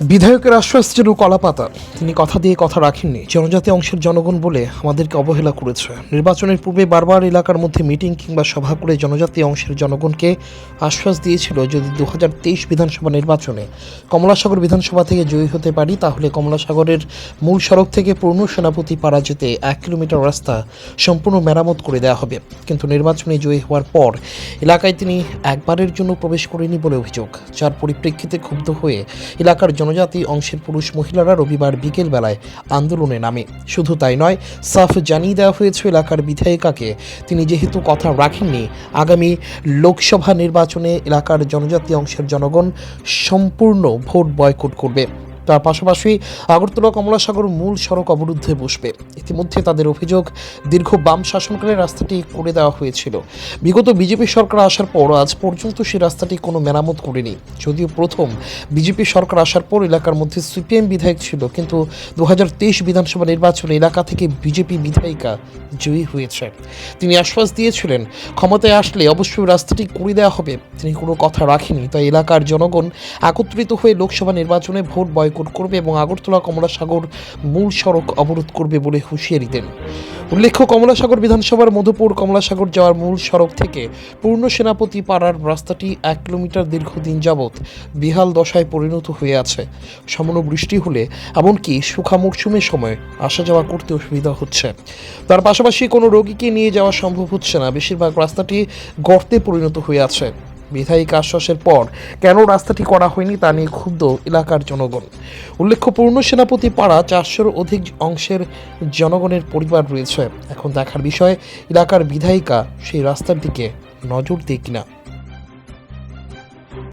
বিধায়কের আশ্বাস যেন কলাপাতা। তিনি কথা দিয়ে কথা রাখেননি। জনজাতি অংশের জনগণ বলে আমাদেরকে অবহেলা করেছে। নির্বাচনের পূর্বে বারবার এলাকার মধ্যে মিটিং কিংবা সভা করে জনজাতি অংশের জনগণকে আশ্বাস দিয়েছিল যদি দু বিধানসভা নির্বাচনে কমলাসাগর বিধানসভা থেকে জয়ী হতে পারি, তাহলে কমলাসাগরের মূল সড়ক থেকে পূর্ণ সেনাপতি পাড়া যেতে এক কিলোমিটার রাস্তা সম্পূর্ণ মেরামত করে দেওয়া হবে। কিন্তু নির্বাচনে জয়ী হওয়ার পর এলাকায় তিনি একবারের জন্য প্রবেশ করেনি বলে অভিযোগ। যার পরিপ্রেক্ষিতে ক্ষুব্ধ হয়ে এলাকার জনজাতি অংশের পুরুষ মহিলারা রবিবার বিকেল বেলায় আন্দোলনে নামে। শুধু তাই নয়, সাফ জানিয়ে দেওয়া হয়েছে এলাকার বিধায়িকাকে। তিনি যেহেতু কথা রাখেননি, আগামী লোকসভা নির্বাচনে এলাকার জনজাতি অংশের জনগণ সম্পূর্ণ ভোট বয়কট করবে। তার পাশাপাশি আগরতলা কমলাসাগর মূল সড়ক অবরুদ্ধে বসবে। ইতিমধ্যে তাদের অভিযোগ দীর্ঘ বাম শাসনকালে রাস্তাটি করে দেওয়া হয়েছিল। বিগত বিজেপি সরকার আসার পর আজ পর্যন্ত সেই রাস্তাটি কোনো মেরামত করেনি। যদিও প্রথম বিজেপি সরকার আসার পর এলাকার মধ্যে সিপিএম বিধায়ক ছিল, কিন্তু দু হাজার তেইশ বিধানসভা নির্বাচনে এলাকা থেকে বিজেপি বিধায়িকা জয়ী হয়েছে। তিনি আশ্বাস দিয়েছিলেন, ক্ষমতায় আসলে অবশ্যই রাস্তাটি করে দেওয়া হবে। তিনি কোনো কথা রাখেনি তাই এলাকার জনগণ একত্রিত হয়ে লোকসভা নির্বাচনে ভোট বয়কট করবে এবং আগরতলা কমলাসাগর মূল সড়ক অবরোধ করবে বলে হুঁশিয়ারি দেন। উল্লেখ্য, কমলাসাগর বিধানসভার মধুপুর কমলাসাগর যাওয়ার মূল সড়ক থেকে পূর্ণ সেনাপতি পাড়ার রাস্তাটি এক কিলোমিটার দীর্ঘদিন যাবৎ বিহাল দশায় পরিণত হয়ে আছে। সামান্য বৃষ্টি হলে, এমনকি শুখা মরশুমের সময় আসা যাওয়া করতে অসুবিধা হচ্ছে। তার পাশাপাশি কোনো রোগীকে নিয়ে যাওয়া সম্ভব হচ্ছে না। বেশিরভাগ রাস্তাটি গর্তে পরিণত হয়ে আছে। বিধায়িক আশ্বাসের পর কেন রাস্তাটি করা হয়নি তা নিয়ে ক্ষুব্ধ এলাকার জনগণ। উল্লেখ্য পূর্ণ সেনাপতি পাড়া চারশোর অধিক অংশের জনগণের পরিবার রয়েছে। এখন দেখার বিষয়, এলাকার বিধায়িকা সেই রাস্তার দিকে নজর দিয়ে কিনা।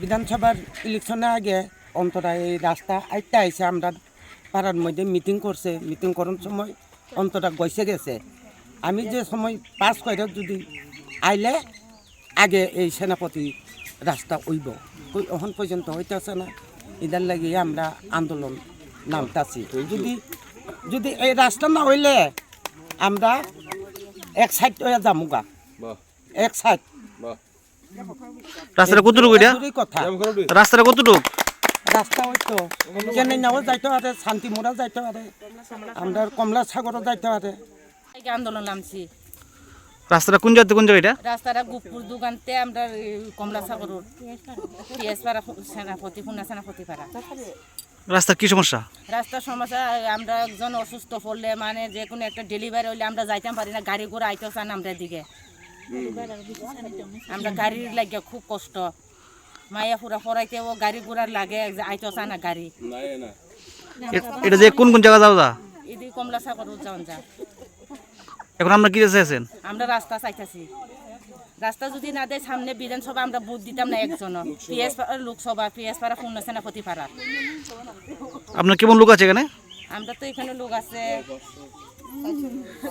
বিধানসভার ইলেকশনের আগে অন্তরা এই রাস্তা আইতে আইসে আমরা পাড়ার মধ্যে মিটিং করছে। মিটিং করার সময় অন্তরা গইছে গেছে। আমি যে সময় পাস করে যদি আইলে আগে এই সেনাপতি রাস্তা উইব। এখন পর্যন্ত হইতেছে না। ইদার লাগিয়ে আমরা আন্দোলন নামতাছি। যদি যদি এই রাস্তা না হইলে আমরা এক সাইড যামুগা। এক সাইড রাস্তাটা কতটুকু এটা? রাস্তাটা কতটুকু? রাস্তা যাইতে পারে শান্তিমোড়া যাইতে পারে আমরা কমলা সাগরও যাইতে পারে আন্দোলন নামছি। রাস্তাটা কোন জায়গাতে কোন জায়গা এটা? রাস্তাটা গুপুর দোকানতে আমরা কমলা সাগর পিএসপাড়া সেনাপতি খুনা সেনাপতি পাড়া কি সমস্যা? রাস্তার সমস্যা আমরা একজন অসুস্থ পড়লে মানে যে কোনো একটা ডেলিভারি হইলে আমরা যাইতাম পারি না গাড়ি ঘোড়া আইতে চান আমরা দিকে। আমরা গাড়ির লাগে খুব কষ্ট। মায়া ফুরা ফরাইতেও গাড়ি ঘোড়ার লাগে আইতে না গাড়ি। এটা যে কোন কোন জায়গা যাও যা? এদি কমলা সাগর যাওয়া যা। এখন আমরা কি চাইছেন আমরা রাস্তা চাইতেছি। রাস্তা যদি না দেয় সামনে বিধানসভা আমরা ভোট দিতাম না একজন পিএস লোকসভা পিএস পাড়া পূর্ণ সেনাপতি পাড়া আপনার কেমন লোক আছে এখানে? আমরা তো এখানে লোক আছে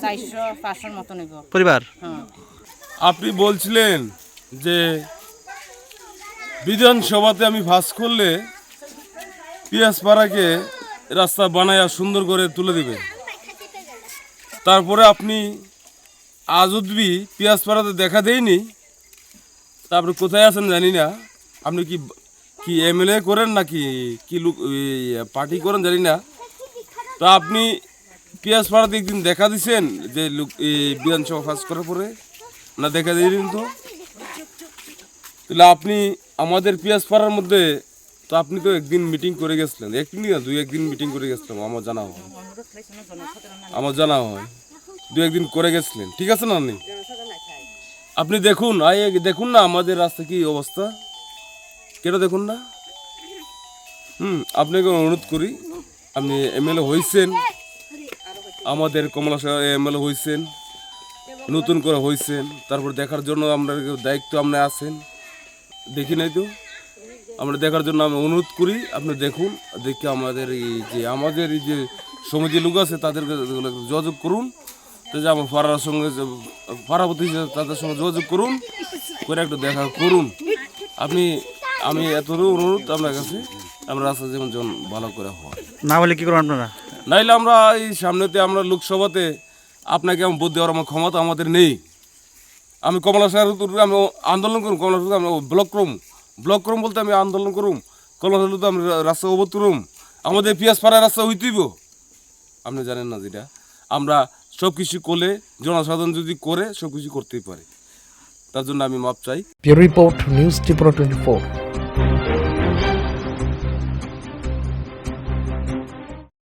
চারশো পাঁচশোর মতো নেব পরিবার? হ্যাঁ। আপনি বলছিলেন যে বিধানসভাতে আমি ফাঁস করলে পিয়াসপাড়াকে রাস্তা বানায়া সুন্দর করে তুলে দেবে। তারপরে আপনি আজ অব্দি পিয়াসপাড়াতে দেখা দেয়নি তারপরে কোথায় আছেন জানি না। আপনি কি কি এমএলএ করেন নাকি কি লোক পার্টি করেন জানি না। তো আপনি পিয়াসপাড়াতে একদিন দেখা দিছেন যে বিধানসভা ফাঁস করার পরে? না দেখে দিন তো। তাহলে আপনি আমাদের পিয়াজ পাড়ার মধ্যে তো আপনি তো একদিন মিটিং করে গেছিলেন। একদিন না, দুই একদিন মিটিং করে গেছিলাম, আমার জানা হয়। আমার জানা হয়। দু একদিন করে গেছিলেন। ঠিক আছে না আপনি আপনি দেখুন, আই, দেখুন না আমাদের রাস্তা কি অবস্থা। কেন দেখুন না? হুম, আপনাকে অনুরোধ করি, আপনি এমএলএ হয়েছেন আমাদের কমলা এমএলএ হয়েছেন নতুন করে হয়েছেন তারপর দেখার জন্য আমরা দায়িত্ব আপনি আছেন দেখি নাই তো? আমরা দেখার জন্য আমি অনুরোধ করি আপনি দেখুন দেখে আমাদের এই যে আমাদের এই যে সমিতি লোক আছে তাদেরকে যোগাযোগ করুন তো যে আমার পাড়ার সঙ্গে পাড়াপতি তাদের সঙ্গে যোগাযোগ করুন করে একটু দেখা করুন। আপনি আমি এত অনুরোধ আপনার কাছে আমরা রাস্তা যেমন যেমন ভালো করে হয় না হলে কি করবেন আপনারা? নাইলে আমরা এই সামনেতে আমরা লোকসভাতে আপনাকে আমি বুদ্ধি দেওয়ার আমার ক্ষমতা আমাদের নেই। আমি কমলা সাহের আমি আন্দোলন করুম, কমলা সাহেব আমি ব্লক করুম। ব্লক করুম বলতে আমি আন্দোলন করুম। কমলা সাহেব আমি রাস্তা অবত করুম। আমাদের পিয়াজ পাড়ায় রাস্তা হইতেইব। আপনি জানেন না যেটা? আমরা সব কিছু করলে, জনসাধারণ যদি করে সব কিছু করতেই পারে। তার জন্য আমি মাপ চাই। Report, news Tripura twenty